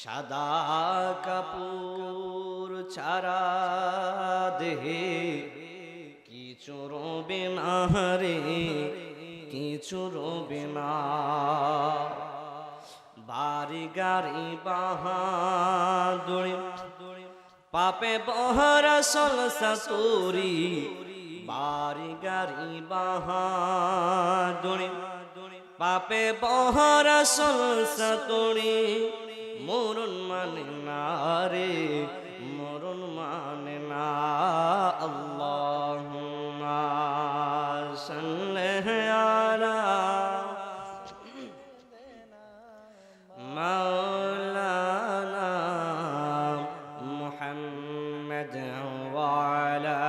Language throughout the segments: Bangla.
সাদা কাপুর ছাড়া দেহে কিছু রবে না রে, কিছু রবে না। বাড়ি গাড়ি বাহাদুরি পাপে বহরা সলসা তোরি। বাড়ি গাড়ি বাহাদুরি পাপে বহরা সলসা তোরি। মরণ মানে না রে মরণ মানে না আল্লাহ সন্দেহারা মাওলানা ওয়ালা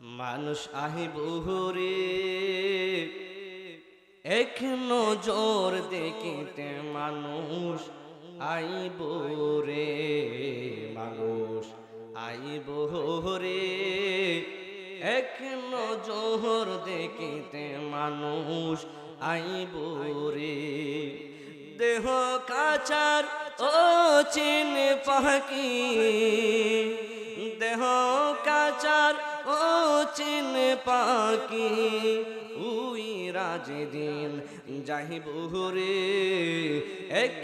মানুষ আহিব হুরে এক নজর দেখিতে মানুষ আইব রে, মানুষ আইব রে। এক নজর দেখিতে মানুষ আইব রে। দেহ কাচার ও চিন পাখি, দেহ কাচার চিন পাকি উই রাজে দিন যাহিব রে এক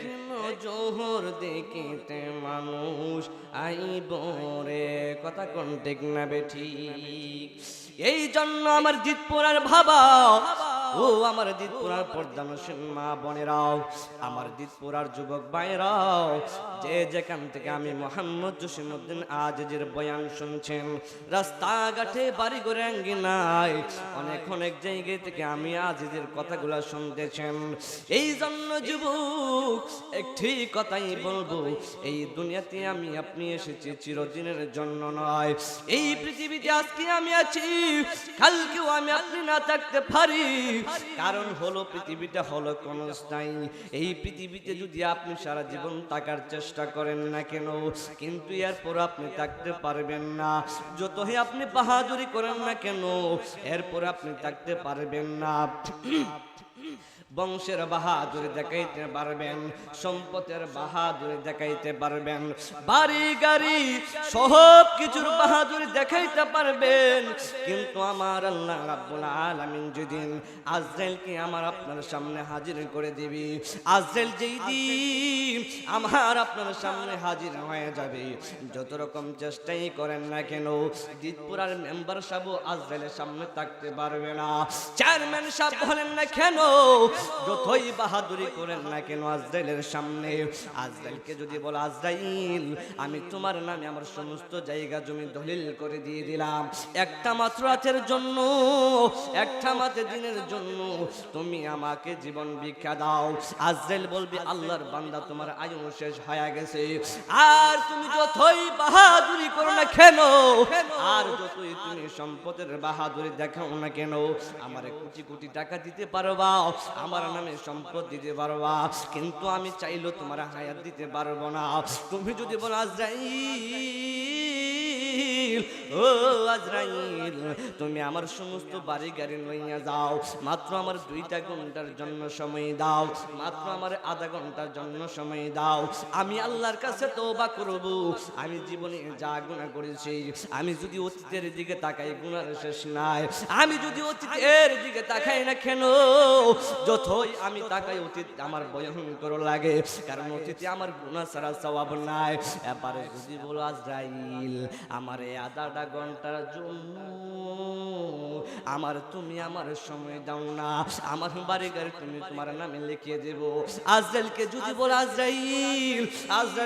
জোহর দেখিতে মানুষ আইব রে। কথা কোন ঠিক না বেঠি এই জন্য আমার জিতপুরার ভাবা ও আমার দিতপুরার পর্দানসীন মা বোনেরাও, আমার দিতপুরার যুবক ভাইরাও যে যেখান থেকে আমি মোহাম্মদ জসিমুদ্দিন আজিজের বয়ান শুনছেন, রাস্তাঘাটে বাড়ি করে আঙ্গিনায় অনেক অনেক জায়গা থেকে আমি আজিজের কথাগুলো শুনতেছেন। এই জন্য যুবক, একটি কথাই বলব, এই দুনিয়াতে আমি আপনি এসেছি চিরদিনের জন্য নয়, এই পৃথিবীতে আজকে আমি আছি, কালকেও আমি আপনি না থাকতে পারি কারণ হলো পৃথিবীটা হলো কোন স্থায়ী এই পৃথিবীতে যদি আপনি সারা জীবন থাকার চেষ্টা করেন না কেন, কিন্তু এরপর আপনি থাকতে পারবেন না। যতই আপনি বাহাদুরি করেন না কেন এরপর আপনি থাকতে পারবেন না। বংশের বাহাদুরি দেখাইতে পারবেন, সম্পদের বাহাদুরি দেখাইতে পারবেন, বাড়ি, গাড়ি, সব কিছুর বাহাদুরি দেখাইতে পারবেন। কিন্তু আমার আল্লাহ রাব্বুল আলামিন যেদিন আজরাইলকে আমার আপনার সামনে হাজির করে দিবি, আজরাইল যেই দিন আমার আপনার সামনে হাজির হয়ে যাবে, যত রকম চেষ্টাই করেন না কেন দিতপুরার মেম্বার সাহেব আজরাইলের সামনে থাকতে পারবে না। চেয়ারম্যান সাহেব বলেন না কেন যতই বাহাদুরি করেন না কেন, আজরাইলের সামনে, আজরাইলকে যদি বল, আজরাইল, আমি তোমার নামে আমার সমস্ত জায়গা জমি দলিল করে দিয়ে দিলাম। একটা মাত্র রাতের জন্য, একটা মাত্র দিনের জন্য তুমি আমাকে জীবন ভিক্ষা দাও। আজরাইল বলবি, আল্লাহর বান্দা, তোমার আয়ু শেষ হয়ে গেছে। আর তুমি যতই বাহাদুরি করো না কেন, আর যতই তুমি সম্পদের বাহাদুরি দেখাও না কেন, আমার কোটি কোটি টাকা দিতে পারবা। আমার নামে সম্পদ দিতে পারবা, কিন্তু আমি চাইলেও তোমার হায়াত দিতে পারব না। তুমি যদি বলো যাই ও আজরাইল, তুমি আমার সমস্ত বাড়ি গাড়ি লইয়া যাও। মাত্র আমার দুইটা ঘণ্টার জন্য সময় দাও। মাত্র আমার আধা ঘণ্টার জন্য সময় দাও। আমি আল্লাহর কাছে তওবা করব। আমি জীবনে যা গুনাহ করেছি, আমি যদি অতীতের দিকে তাকাই গুনার শেষ নাই। আমি যদি অতীতের দিকে তাকাই না কেন? যতই আমি তাকাই, অতীত আমার ভয়ঙ্কর লাগে, কারণ অতীতে আমার গুণা ছাড়া স্বভাব নাই। এবারে যদি বলো, আজরাইল, আমার এই আধাটা ঘণ্টার জন্য। আমার তুমি আমার সময় দাও না। আমার বাড়ি গাড়ি তুমি তোমার নামে লিখিয়ে দেবো। আজরাইলকে যদি বলো আজরাইল আজরাইল